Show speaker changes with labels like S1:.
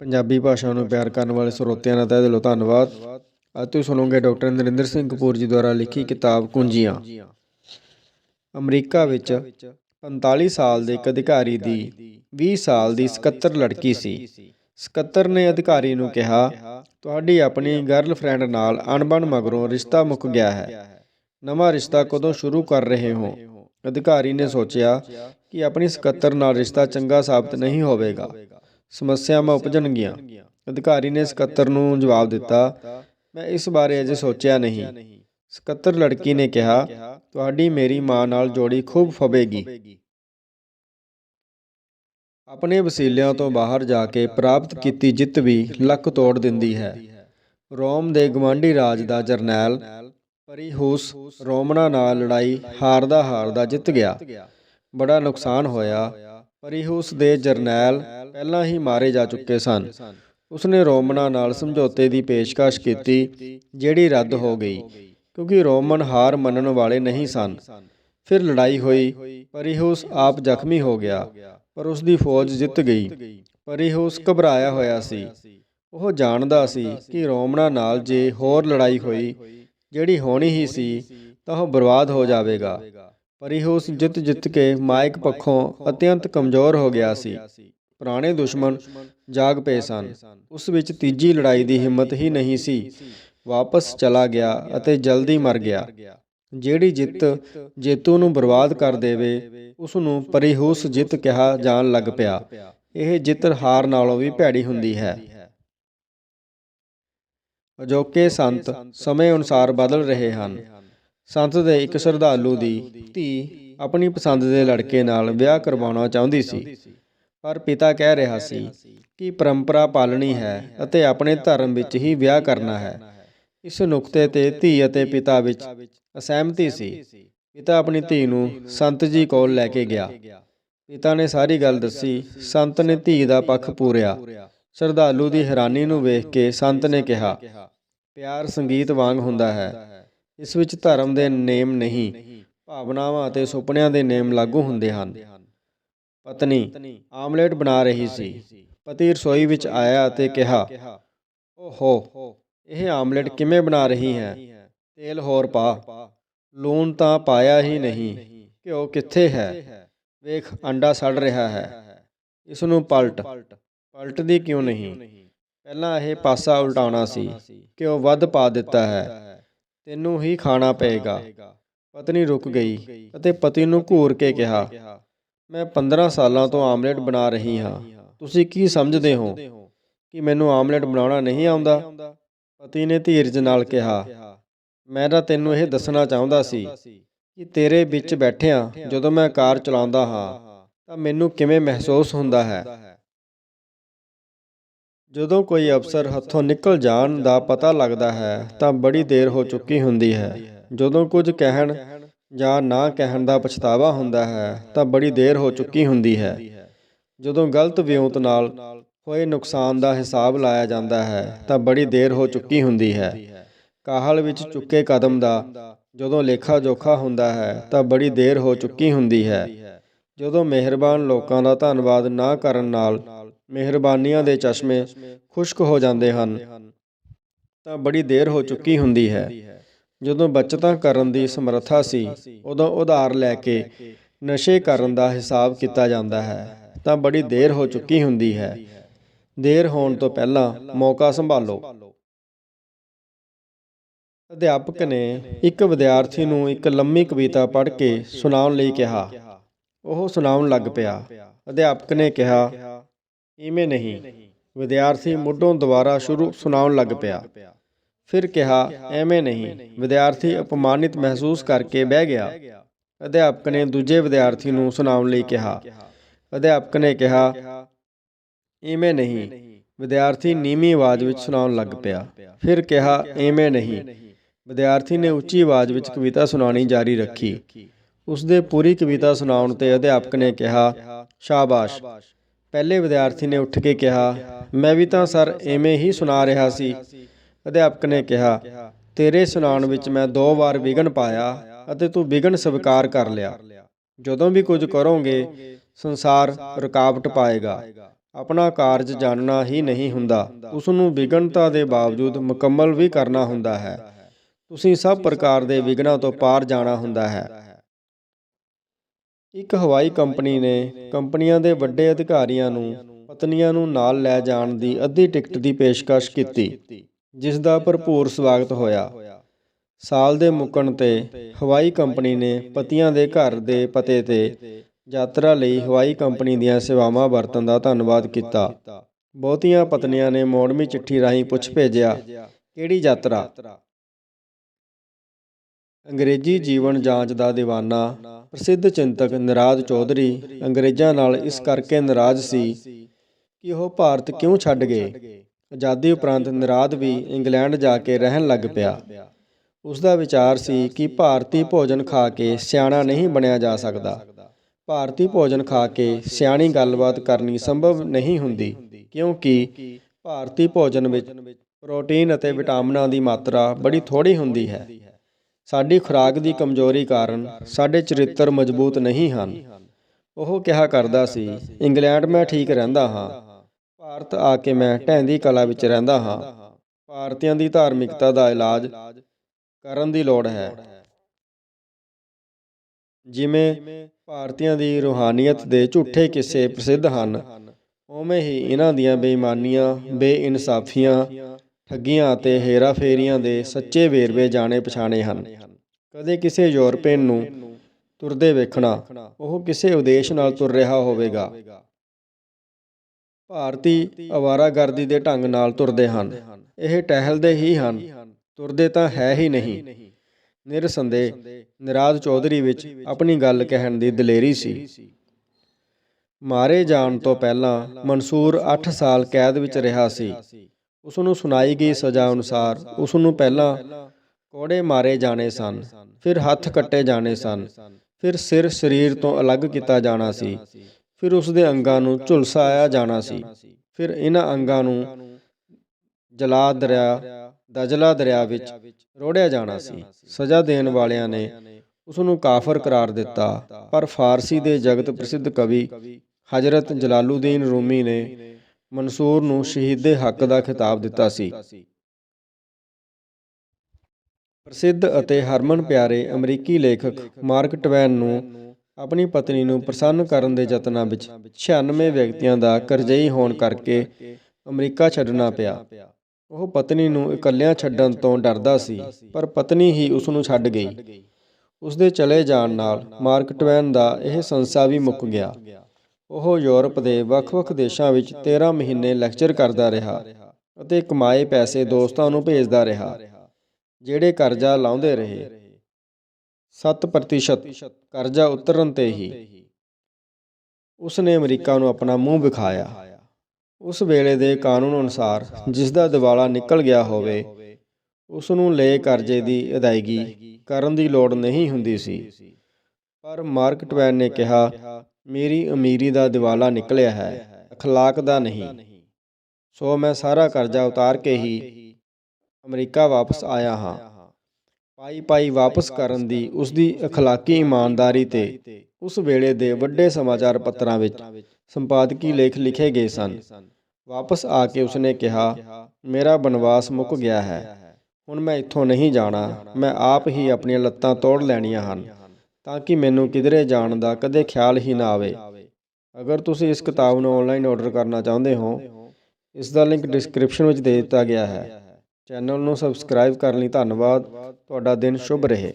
S1: ਪੰਜਾਬੀ ਭਾਸ਼ਾ ਨੂੰ ਪਿਆਰ ਕਰਨ ਵਾਲੇ ਸਰੋਤਿਆਂ ਦਾ ਤਹਿ ਦਿਲੋਂ ਧੰਨਵਾਦ। ਅੱਜ ਤੁਸੀਂ ਸੁਣੋਗੇ ਡਾਕਟਰ ਨਰਿੰਦਰ ਸਿੰਘ ਕਪੂਰ ਜੀ ਦੁਆਰਾ ਲਿਖੀ ਕਿਤਾਬ ਕੁੰਜੀਆਂ। ਅਮਰੀਕਾ ਵਿੱਚ 45 ਸਾਲ ਦੇ ਇੱਕ ਅਧਿਕਾਰੀ ਦੀ 20 ਸਾਲ ਦੀ ਸਕੱਤਰ ਲੜਕੀ ਸੀ। ਸਕੱਤਰ ਨੇ ਅਧਿਕਾਰੀ ਨੂੰ ਕਿਹਾ, ਤੁਹਾਡੀ ਆਪਣੀ ਗਰਲਫ੍ਰੈਂਡ ਨਾਲ ਅਣਬਣ ਮਗਰੋਂ ਰਿਸ਼ਤਾ ਮੁੱਕ ਗਿਆ ਹੈ। ਨਵਾਂ ਰਿਸ਼ਤਾ ਕਦੋਂ ਸ਼ੁਰੂ ਕਰ ਰਹੇ ਹੋ? ਅਧਿਕਾਰੀ ਨੇ ਸੋਚਿਆ ਕਿ ਆਪਣੀ ਸਕੱਤਰ ਨਾਲ ਰਿਸ਼ਤਾ ਚੰਗਾ ਸਾਬਤ ਨਹੀਂ ਹੋਵੇਗਾ। ਸਮੱਸਿਆਵਾਂ ਉਪਜਣਗੀਆਂ। ਅਧਿਕਾਰੀ ਨੇ ਸਕੱਤਰ ਨੂੰ ਜਵਾਬ ਦਿੱਤਾ ਮੈਂ ਇਸ ਬਾਰੇ ਅਜੇ ਸੋਚਿਆ ਨਹੀਂ। ਸਕੱਤਰ ਲੜਕੀ ਨੇ ਕਿਹਾ ਤੁਹਾਡੀ ਮੇਰੀ ਮਾਂ ਨਾਲ ਜੋੜੀ ਖੂਬ ਫਵੇਗੀ। ਆਪਣੇ ਵਸੀਲਿਆਂ ਤੋਂ ਬਾਹਰ ਜਾ ਕੇ ਪ੍ਰਾਪਤ ਕੀਤੀ ਜਿੱਤ ਵੀ ਲੱਕ ਤੋੜ ਦਿੰਦੀ ਹੈ। ਰੋਮ ਦੇ ਗਵਾਂਢੀ ਰਾਜ ਦਾ ਜਰਨੈਲ ਪਰੀਹੂਸ ਰੋਮਨਾਂ ਨਾਲ ਲੜਾਈ ਹਾਰਦਾ ਹਾਰਦਾ ਜਿੱਤ ਗਿਆ। ਬੜਾ ਨੁਕਸਾਨ ਹੋਇਆ। ਪਰੀਹੂਸ ਦੇ ਜਰਨੈਲ ਪਹਿਲਾਂ ਹੀ ਮਾਰੇ ਜਾ ਚੁੱਕੇ ਸਨ। ਉਸਨੇ ਰੋਮਨਾਂ ਨਾਲ ਸਮਝੌਤੇ ਦੀ ਪੇਸ਼ਕਸ਼ ਕੀਤੀ, ਜਿਹੜੀ ਰੱਦ ਹੋ ਗਈ, ਕਿਉਂਕਿ ਰੋਮਨ ਹਾਰ ਮੰਨਣ ਵਾਲੇ ਨਹੀਂ ਸਨ। ਫਿਰ ਲੜਾਈ ਹੋਈ ਪਰੀਹੂਸ ਆਪ ਜ਼ਖਮੀ ਹੋ ਗਿਆ, ਪਰ ਉਸ ਦੀ ਫੌਜ ਜਿੱਤ ਗਈ ਪਰੀਹੂਸ ਘਬਰਾਇਆ ਹੋਇਆ ਸੀ। ਉਹ ਜਾਣਦਾ ਸੀ ਕਿ ਰੋਮਨਾ ਨਾਲ ਜੇ ਹੋਰ ਲੜਾਈ ਹੋਈ, ਜਿਹੜੀ ਹੋਣੀ ਹੀ ਸੀ, ਤਾਂ ਉਹ ਬਰਬਾਦ ਹੋ ਜਾਵੇਗਾ। ਪਰੀਹੂਸ ਜਿੱਤ ਜਿੱਤ ਕੇ ਮਾਇਕ ਪੱਖੋਂ ਅਤਿਅੰਤ ਕਮਜ਼ੋਰ ਹੋ ਗਿਆ ਸੀ। ਪੁਰਾਣੇ ਦੁਸ਼ਮਣ ਜਾਗ ਪਏ ਸਨ। ਉਸ ਵਿੱਚ ਤੀਜੀ ਲੜਾਈ ਦੀ ਹਿੰਮਤ ਹੀ ਨਹੀਂ ਸੀ। ਵਾਪਸ ਚਲਾ ਗਿਆ ਅਤੇ ਜਲਦੀ ਮਰ ਗਿਆ। ਜਿਹੜੀ ਜਿੱਤ ਜੇਤੂ ਨੂੰ ਬਰਬਾਦ ਕਰ ਦੇਵੇ ਉਸ ਨੂੰ ਪਰਿਹੂਸ ਜਿੱਤ ਕਿਹਾ ਜਾਣ ਲੱਗ ਪਿਆ। ਇਹ ਜਿੱਤ ਹਾਰ ਨਾਲੋਂ ਵੀ ਭੈੜੀ ਹੁੰਦੀ ਹੈ। ਅਜੋਕੇ ਸੰਤ ਸਮੇਂ ਅਨੁਸਾਰ ਬਦਲ ਰਹੇ ਹਨ। ਸੰਤ ਦੇ ਇੱਕ ਸ਼ਰਧਾਲੂ ਦੀ ਧੀ ਆਪਣੀ ਪਸੰਦ ਦੇ ਲੜਕੇ ਨਾਲ ਵਿਆਹ ਕਰਵਾਉਣਾ ਚਾਹੁੰਦੀ ਸੀ। ਪਰ ਪਿਤਾ ਕਹਿ ਰਿਹਾ ਸੀ ਕਿ ਪਰੰਪਰਾ ਪਾਲਣੀ ਹੈ ਅਤੇ ਆਪਣੇ ਧਰਮ ਵਿੱਚ ਹੀ ਵਿਆਹ ਕਰਨਾ ਹੈ। ਇਸ ਨੁਕਤੇ ਤੇ ਧੀ ਅਤੇ ਪਿਤਾ ਵਿੱਚ ਅਸਹਿਮਤੀ ਸੀ। ਪਿਤਾ ਆਪਣੀ ਧੀ ਨੂੰ ਸੰਤ ਜੀ ਕੋਲ ਲੈ ਕੇ ਗਿਆ। ਪਿਤਾ ਨੇ ਸਾਰੀ ਗੱਲ ਦੱਸੀ। ਸੰਤ ਨੇ ਧੀ ਦਾ ਪੱਖ ਪੂਰਿਆ। ਸ਼ਰਧਾਲੂ ਦੀ ਹੈਰਾਨੀ ਨੂੰ ਵੇਖ ਕੇ ਸੰਤ ਨੇ ਕਿਹਾ, ਪਿਆਰ ਸੰਗੀਤ ਵਾਂਗ ਹੁੰਦਾ ਹੈ। ਇਸ ਵਿੱਚ ਧਰਮ ਦੇ ਨੇਮ ਨਹੀਂ, ਭਾਵਨਾਵਾਂ ਅਤੇ ਸੁਪਨਿਆਂ ਦੇ ਨੇਮ ਲਾਗੂ ਹੁੰਦੇ ਹਨ। ਪਤਨੀ ਆਮਲੇਟ ਬਣਾ ਰਹੀ ਸੀ। ਪਤੀ ਰਸੋਈ ਵਿੱਚ ਆਇਆ ਅਤੇ ਕਿਹਾ, ਓਹੋ, ਇਹ ਆਮਲੇਟ ਕਿਵੇਂ ਬਣਾ ਰਹੀ ਹੈ? ਤੇਲ ਹੋਰ ਪਾ। ਲੂਣ ਤਾਂ ਪਾਇਆ ਹੀ ਨਹੀਂ। ਘਿਓ ਕਿੱਥੇ ਹੈ? ਵੇਖ, ਅੰਡਾ ਸੜ ਰਿਹਾ ਹੈ। ਇਸ ਨੂੰ ਪਲਟ। ਪਲਟਦੀ ਕਿਉਂ ਨਹੀਂ? ਪਹਿਲਾਂ ਇਹ ਪਾਸਾ ਉਲਟਾਉਣਾ ਸੀ। ਘਿਓ ਵੱਧ ਪਾ ਦਿੱਤਾ ਹੈ। ਤੈਨੂੰ ਹੀ ਖਾਣਾ ਪਏਗਾ। ਪਤਨੀ ਰੁਕ ਗਈ ਅਤੇ ਪਤੀ ਨੂੰ ਘੂਰ ਕੇ ਕਿਹਾ ਮੈਂ 15 ਸਾਲਾਂ ਤੋਂ ਆਮਲੇਟ ਬਣਾ ਰਹੀ ਹਾਂ। ਤੁਸੀਂ ਕੀ ਸਮਝਦੇ ਹੋ ਕਿ ਮੈਨੂੰ ਆਮਲੇਟ ਬਣਾਉਣਾ ਨਹੀਂ ਆਉਂਦਾ? ਪਤੀ ਨੇ ਧੀਰਜ ਨਾਲ ਕਿਹਾ ਮੈਂ ਤਾਂ ਤੈਨੂੰ ਇਹ ਦੱਸਣਾ ਚਾਹੁੰਦਾ ਸੀ ਕਿ ਤੇਰੇ ਵਿੱਚ ਬੈਠਿਆਂ ਜਦੋਂ ਮੈਂ ਕਾਰ ਚਲਾਉਂਦਾ ਹਾਂ ਤਾਂ ਮੈਨੂੰ ਕਿਵੇਂ ਮਹਿਸੂਸ ਹੁੰਦਾ ਹੈ? ਜਦੋਂ ਕੋਈ ਅਫਸਰ ਹੱਥੋਂ ਨਿਕਲ ਜਾਣ ਦਾ ਪਤਾ ਲੱਗਦਾ ਹੈ, ਤਾਂ ਬੜੀ ਦੇਰ ਹੋ ਚੁੱਕੀ ਹੁੰਦੀ ਹੈ। ਜਦੋਂ ਕੁਝ ਕਹਿਣ ਜਾਂ ਨਾ ਕਹਿਣ ਦਾ ਪਛਤਾਵਾ ਹੁੰਦਾ ਹੈ, ਤਾਂ ਬੜੀ ਦੇਰ ਹੋ ਚੁੱਕੀ ਹੁੰਦੀ ਹੈ। ਜਦੋਂ ਗਲਤ ਵਿਉਂਤ ਨਾਲ ਹੋਏ ਨੁਕਸਾਨ ਦਾ ਹਿਸਾਬ ਲਾਇਆ ਜਾਂਦਾ ਹੈ, ਤਾਂ ਬੜੀ ਦੇਰ ਹੋ ਚੁੱਕੀ ਹੁੰਦੀ ਹੈ। ਕਾਹਲ ਵਿੱਚ ਚੁੱਕੇ ਕਦਮ ਦਾ ਜਦੋਂ ਲੇਖਾ ਜੋਖਾ ਹੁੰਦਾ ਹੈ, ਤਾਂ ਬੜੀ ਦੇਰ ਹੋ ਚੁੱਕੀ ਹੁੰਦੀ ਹੈ। ਜਦੋਂ ਮਿਹਰਬਾਨ ਲੋਕਾਂ ਦਾ ਧੰਨਵਾਦ ਨਾ ਕਰਨ ਨਾਲ ਮਿਹਰਬਾਨੀਆਂ ਦੇ ਚਸ਼ਮੇ ਖੁਸ਼ਕ ਹੋ ਜਾਂਦੇ ਹਨ। ਤਾਂ ਬੜੀ ਦੇਰ ਹੋ ਚੁੱਕੀ ਹੁੰਦੀ ਹੈ। ਜਦੋਂ ਬਚਤਾਂ ਕਰਨ ਦੀ ਸਮਰੱਥਾ ਸੀ, ਉਦੋਂ ਉਧਾਰ ਲੈ ਕੇ ਨਸ਼ੇ ਕਰਨ ਦਾ ਹਿਸਾਬ ਕੀਤਾ ਜਾਂਦਾ ਹੈ। ਤਾਂ ਬੜੀ ਦੇਰ ਹੋ ਚੁੱਕੀ ਹੁੰਦੀ ਹੈ। ਦੇਰ ਹੋਣ ਤੋਂ ਪਹਿਲਾਂ ਮੌਕਾ ਸੰਭਾਲੋ। ਅਧਿਆਪਕ ਨੇ ਇੱਕ ਵਿਦਿਆਰਥੀ ਨੂੰ ਇੱਕ ਲੰਮੀ ਕਵਿਤਾ ਪੜ੍ਹ ਕੇ ਸੁਣਾਉਣ ਲਈ ਕਿਹਾ। ਉਹ ਸੁਣਾਉਣ ਲੱਗ ਪਿਆ। ਅਧਿਆਪਕ ਨੇ ਕਿਹਾ ਇਵੇਂ ਨਹੀਂ। ਵਿਦਿਆਰਥੀ ਮੁੱਢੋਂ ਦੁਬਾਰਾ ਸ਼ੁਰੂ ਸੁਣਾਉਣ ਲੱਗ ਪਿਆ। ਫਿਰ ਕਿਹਾ, ਐਵੇਂ ਨਹੀਂ। ਵਿਦਿਆਰਥੀ ਅਪਮਾਨਿਤ ਮਹਿਸੂਸ ਕਰਕੇ ਬਹਿ ਗਿਆ। ਅਧਿਆਪਕ ਨੇ ਦੂਜੇ ਵਿਦਿਆਰਥੀ ਨੂੰ ਸੁਣਾਉਣ ਲਈ ਕਿਹਾ। ਅਧਿਆਪਕ ਨੇ ਕਿਹਾ, ਇਵੇਂ ਨਹੀਂ। ਵਿਦਿਆਰਥੀ ਨੀਵੀਂ ਆਵਾਜ਼ ਵਿੱਚ ਸੁਣਾਉਣ ਲੱਗ ਪਿਆ। ਫਿਰ ਕਿਹਾ, ਐਵੇਂ ਨਹੀਂ। ਵਿਦਿਆਰਥੀ ਨੇ ਉੱਚੀ ਆਵਾਜ਼ ਵਿੱਚ ਕਵਿਤਾ ਸੁਣਾਉਣੀ ਜਾਰੀ ਰੱਖੀ। ਉਸਦੇ ਪੂਰੀ ਕਵਿਤਾ ਸੁਣਾਉਣ ਤੇ ਅਧਿਆਪਕ ਨੇ ਕਿਹਾ, ਸ਼ਾਬਾਸ਼। ਪਹਿਲੇ ਵਿਦਿਆਰਥੀ ਨੇ ਉੱਠ ਕੇ ਕਿਹਾ, ਮੈਂ ਵੀ ਤਾਂ ਸਰ ਐਵੇਂ ਹੀ ਸੁਣਾ ਰਿਹਾ ਸੀ। ਅਧਿਆਪਕ ਨੇ ਕਿਹਾ, ਤੇਰੇ ਸੁਣਾਉਣ ਵਿੱਚ ਮੈਂ ਦੋ ਵਾਰ ਵਿਗਨ ਪਾਇਆ ਅਤੇ ਤੂੰ ਵਿਗਨ ਸਵੀਕਾਰ ਕਰ ਲਿਆ। ਜਦੋਂ ਵੀ ਕੁਝ ਕਰੋਗੇ, ਸੰਸਾਰ ਰੁਕਾਵਟ ਪਾਏਗਾ। ਆਪਣਾ ਕਾਰਜ ਜਾਣਨਾ ਹੀ ਨਹੀਂ ਹੁੰਦਾ। ਉਸ ਨੂੰ ਵਿਘਨਤਾ ਦੇ ਬਾਵਜੂਦ ਮੁਕੰਮਲ ਵੀ ਕਰਨਾ ਹੁੰਦਾ ਹੈ। ਤੁਸੀਂ ਸਭ ਪ੍ਰਕਾਰ ਦੇ ਵਿਘਨਾਂ ਤੋਂ ਪਾਰ ਜਾਣਾ ਹੁੰਦਾ ਹੈ। ਇੱਕ ਹਵਾਈ ਕੰਪਨੀ ਨੇ ਕੰਪਨੀਆਂ ਦੇ ਵੱਡੇ ਅਧਿਕਾਰੀਆਂ ਨੂੰ, ਪਤਨੀਆਂ ਨੂੰ ਨਾਲ ਲੈ ਜਾਣ ਦੀ ਅੱਧੀ ਟਿਕਟ ਦੀ ਪੇਸ਼ਕਸ਼ ਕੀਤੀ ਜਿਸ ਦਾ ਭਰਪੂਰ ਸਵਾਗਤ ਹੋਇਆ। ਸਾਲ ਦੇ ਮੁੱਕਣ ਤੇ ਹਵਾਈ ਕੰਪਨੀ ਨੇ ਪਤੀਆਂ ਦੇ ਘਰ ਦੇ ਪਤੇ ਤੇ ਯਾਤਰਾ ਲਈ ਹਵਾਈ ਕੰਪਨੀ ਦੀਆਂ ਸੇਵਾਵਾਂ ਵਰਤਣ ਦਾ ਧੰਨਵਾਦ ਕੀਤਾ। ਬਹੁਤੀਆਂ ਪਤਨੀਆਂ ਨੇ ਮੋੜਵੀਂ ਚਿੱਠੀ ਰਾਹੀਂ ਪੁੱਛ ਭੇਜਿਆ, ਕਿਹੜੀ ਯਾਤਰਾ? ਅੰਗਰੇਜ਼ੀ ਜੀਵਨ ਜਾਂਚ ਦਾ ਦੀਵਾਨਾ, ਪ੍ਰਸਿੱਧ ਚਿੰਤਕ ਨਿਰਾਦ ਚੌਧਰੀ ਅੰਗਰੇਜ਼ਾਂ ਨਾਲ ਇਸ ਕਰਕੇ ਨਾਰਾਜ਼ ਸੀ ਕਿ ਉਹ ਭਾਰਤ ਕਿਉਂ ਛੱਡ ਗਏ। ਆਜ਼ਾਦੀ ਉਪਰੰਤ ਨਰਾਦ ਵੀ ਇੰਗਲੈਂਡ ਜਾ ਕੇ ਰਹਿਣ ਲੱਗ ਪਿਆ। ਉਸ ਦਾ ਵਿਚਾਰ ਸੀ ਕਿ ਭਾਰਤੀ ਭੋਜਨ ਖਾ ਕੇ ਸਿਆਣਾ ਨਹੀਂ ਬਣਿਆ ਜਾ ਸਕਦਾ। ਭਾਰਤੀ ਭੋਜਨ ਖਾ ਕੇ ਸਿਆਣੀ ਗੱਲਬਾਤ ਕਰਨੀ ਸੰਭਵ ਨਹੀਂ ਹੁੰਦੀ, ਕਿਉਂਕਿ ਭਾਰਤੀ ਭੋਜਨ ਵਿੱਚ ਪ੍ਰੋਟੀਨ ਅਤੇ ਵਿਟਾਮਿਨਾਂ ਦੀ ਮਾਤਰਾ ਬੜੀ ਥੋੜੀ ਹੁੰਦੀ ਹੈ। ਸਾਡੀ ਖੁਰਾਕ ਦੀ ਕਮਜ਼ੋਰੀ ਕਾਰਨ ਸਾਡੇ ਚਰਿੱਤਰ ਮਜ਼ਬੂਤ ਨਹੀਂ ਹਨ। ਉਹ ਕਿਹਾ ਕਰਦਾ ਸੀ, ਇੰਗਲੈਂਡ ਮੈਂ ਠੀਕ ਰਹਿੰਦਾ ਹਾਂ। ਭਾਰਤ ਆ ਕੇ ਮੈਂ ਢੈਂਦੀ ਕਲਾ ਵਿੱਚ ਰਹਿੰਦਾ ਹਾਂ। ਭਾਰਤੀਆਂ ਦੀ ਧਾਰਮਿਕਤਾ ਦਾ ਇਲਾਜ ਕਰਨ ਦੀ ਲੋੜ ਹੈ। ਜਿਵੇਂ ਭਾਰਤੀਆਂ ਦੀ ਰੂਹਾਨੀਅਤ ਦੇ ਝੂਠੇ ਕਿੱਸੇ ਪ੍ਰਸਿੱਧ ਹਨ, ਉਵੇਂ ਹੀ ਇਹਨਾਂ ਦੀਆਂ ਬੇਈਮਾਨੀਆਂ, ਬੇਇਨਸਾਫੀਆਂ ਠੱਗੀਆਂ ਅਤੇ ਹੇਰਾਫੇਰੀਆਂ ਦੇ ਸੱਚੇ ਵੇਰਵੇ ਜਾਣੇ ਪਛਾਣੇ ਹਨ। ਕਦੇ ਕਿਸੇ ਯੂਰਪੀਅਨ ਨੂੰ ਤੁਰਦੇ ਵੇਖਣਾ, ਉਹ ਕਿਸੇ ਉਦੇਸ਼ ਨਾਲ ਤੁਰ ਰਿਹਾ ਹੋਵੇਗਾ। ਭਾਰਤੀ ਅਵਾਰਾਗਰਦੀ ਦੇ ਢੰਗ ਨਾਲ ਤੁਰਦੇ ਹਨ। ਇਹ ਟਹਿਲਦੇ ਹੀ ਹਨ। ਤੁਰਦੇ ਤਾਂ ਹੈ ਹੀ ਨਹੀਂ। ਨਿਰਸੰਦੇਹ ਨਿਰਾਜ ਚੌਧਰੀ ਵਿੱਚ ਆਪਣੀ ਗੱਲ ਕਹਿਣ ਦੀ ਦਲੇਰੀ ਸੀ। ਮਾਰੇ ਜਾਣ ਤੋਂ ਪਹਿਲਾਂ ਮਨਸੂਰ 8 ਸਾਲ ਕੈਦ ਵਿੱਚ ਰਿਹਾ ਸੀ। ਉਸ ਨੂੰ ਸੁਣਾਈ ਗਈ ਸਜ਼ਾ ਅਨੁਸਾਰ ਉਸ ਨੂੰ ਪਹਿਲਾਂ ਕੋੜੇ ਮਾਰੇ ਜਾਣੇ ਸਨ, ਫਿਰ ਹੱਥ ਕੱਟੇ ਜਾਣੇ ਸਨ, ਫਿਰ ਸਿਰ ਸਰੀਰ ਤੋਂ ਅਲੱਗ ਕੀਤਾ ਜਾਣਾ ਸੀ, ਫਿਰ ਉਸ ਦੇ ਅੰਗਾਂ ਨੂੰ ਝੁਲਸਾਇਆ ਜਾਣਾ ਸੀ, ਫਿਰ ਇਹਨਾਂ ਅੰਗਾਂ ਨੂੰ ਜਲਾ ਦਰਿਆ, ਦਜਲਾ ਦਰਿਆ ਵਿੱਚ ਰੋੜਿਆ ਜਾਣਾ ਸੀ। ਸਜ਼ਾ ਦੇਣ ਵਾਲਿਆਂ ਨੇ ਉਸ ਨੂੰ ਕਾਫਰ ਕਰਾਰ ਦਿੱਤਾ, ਪਰ ਫਾਰਸੀ ਦੇ ਜਗਤ ਪ੍ਰਸਿੱਧ ਕਵੀ ਹਜ਼ਰਤ ਜਲਾਲੂਦੀਨ ਰੂਮੀ ਨੇ ਮਨਸੂਰ ਨੂੰ ਸ਼ਹੀਦ ਹੱਕ ਦਾ ਖਿਤਾਬ ਦਿੱਤਾ ਸੀ। ਪ੍ਰਸਿੱਧ ਅਤੇ ਹਰਮਨ ਪਿਆਰੇ ਅਮਰੀਕੀ ਲੇਖਕ ਮਾਰਕ ਟਵੈਨ ਨੂੰ ਆਪਣੀ ਪਤਨੀ ਨੂੰ ਪ੍ਰਸੰਨ ਕਰਨ ਦੇ ਯਤਨਾਂ ਵਿੱਚ 96 ਵਿਅਕਤੀਆਂ ਦਾ ਕਰਜ਼ਈ ਹੋਣ ਕਰਕੇ ਅਮਰੀਕਾ ਛੱਡਣਾ ਪਿਆ। ਉਹ ਪਤਨੀ ਨੂੰ ਇਕੱਲਿਆਂ ਛੱਡਣ ਤੋਂ ਡਰਦਾ ਸੀ, ਪਰ ਪਤਨੀ ਹੀ ਉਸ ਨੂੰ ਛੱਡ ਗਈ। ਉਸ ਦੇ ਚਲੇ ਜਾਣ ਨਾਲ ਮਾਰਕ ਟਵੈਨ ਦਾ ਇਹ ਸੰਸਾ ਵੀ ਮੁੱਕ ਗਿਆ। ਉਹ ਯੂਰਪ ਦੇ ਵੱਖ-ਵੱਖ ਦੇਸ਼ਾਂ ਵਿੱਚ 13 ਮਹੀਨੇ ਲੈਕਚਰ ਕਰਦਾ ਰਿਹਾ ਅਤੇ ਕਮਾਏ ਪੈਸੇ ਦੋਸਤਾਂ ਨੂੰ ਭੇਜਦਾ ਰਿਹਾ, ਜਿਹੜੇ ਕਰਜ਼ਾ ਲਾਉਂਦੇ ਰਹੇ। 7% ਕਰਜ਼ਾ ਉਤਰਨ ਤੇ ਹੀ ਉਸਨੇ ਅਮਰੀਕਾ ਨੂੰ ਆਪਣਾ ਮੂੰਹ ਵਿਖਾਇਆ। ਉਸ ਵੇਲੇ ਦੇ ਕਾਨੂੰਨ ਅਨੁਸਾਰ ਜਿਸ ਦਾ ਦਿਵਾਲਾ ਨਿਕਲ ਗਿਆ ਹੋਵੇ ਉਸ ਨੂੰ ਲਏ ਕਰਜ਼ੇ ਦੀ ਅਦਾਇਗੀ ਕਰਨ ਦੀ ਲੋੜ ਨਹੀਂ ਹੁੰਦੀ ਸੀ। ਪਰ ਮਾਰਕ ਟਵੈਨ ਨੇ ਕਿਹਾ ਮੇਰੀ ਅਮੀਰੀ ਦਾ ਦਿਵਾਲਾ ਨਿਕਲਿਆ ਹੈ, ਅਖਲਾਕ ਦਾ ਨਹੀਂ। ਸੋ ਮੈਂ ਸਾਰਾ ਕਰਜ਼ਾ ਉਤਾਰ ਕੇ ਹੀ ਅਮਰੀਕਾ ਵਾਪਸ ਆਇਆ ਹਾਂ। ਪਾਈ ਪਾਈ ਵਾਪਸ ਕਰਨ ਦੀ ਉਸ ਦੀ ਅਖਲਾਕੀ ਇਮਾਨਦਾਰੀ ਤੇ ਉਸ ਵੇਲੇ ਦੇ ਵੱਡੇ ਸਮਾਚਾਰ ਪੱਤਰਾਂ ਵਿੱਚ ਸੰਪਾਦਕੀ ਲੇਖ ਲਿਖੇ ਗਏ ਸਨ। ਵਾਪਸ ਆ ਕੇ ਉਸਨੇ ਕਿਹਾ, ਮੇਰਾ ਬਨਵਾਸ ਮੁੱਕ ਗਿਆ ਹੈ। ਹੁਣ ਮੈਂ ਇੱਥੋਂ ਨਹੀਂ ਜਾਣਾ। ਮੈਂ ਆਪ ਹੀ ਆਪਣੀਆਂ ਲੱਤਾਂ ਤੋੜ ਲੈਣੀਆਂ ਹਨ। ਤਾਂ ਕਿ ਮੈਨੂੰ ਕਿਧਰੇ ਜਾਣ ਦਾ ਕਦੇ ਖਿਆਲ ਹੀ ਨਾ ਆਵੇ। ਅਗਰ ਤੁਸੀਂ ਇਸ ਕਿਤਾਬ ਨੂੰ ਆਨਲਾਈਨ ਆਰਡਰ ਕਰਨਾ ਚਾਹੁੰਦੇ ਹੋ, ਇਸ ਦਾ ਲਿੰਕ ਡਿਸਕ੍ਰਿਪਸ਼ਨ ਵਿੱਚ ਦੇ ਦਿੱਤਾ ਗਿਆ ਹੈ। ਚੈਨਲ ਨੂੰ ਸਬਸਕ੍ਰਾਈਬ ਕਰਨ ਲਈ ਧੰਨਵਾਦ। ਤੁਹਾਡਾ ਦਿਨ ਸ਼ੁਭ ਰਹੇ।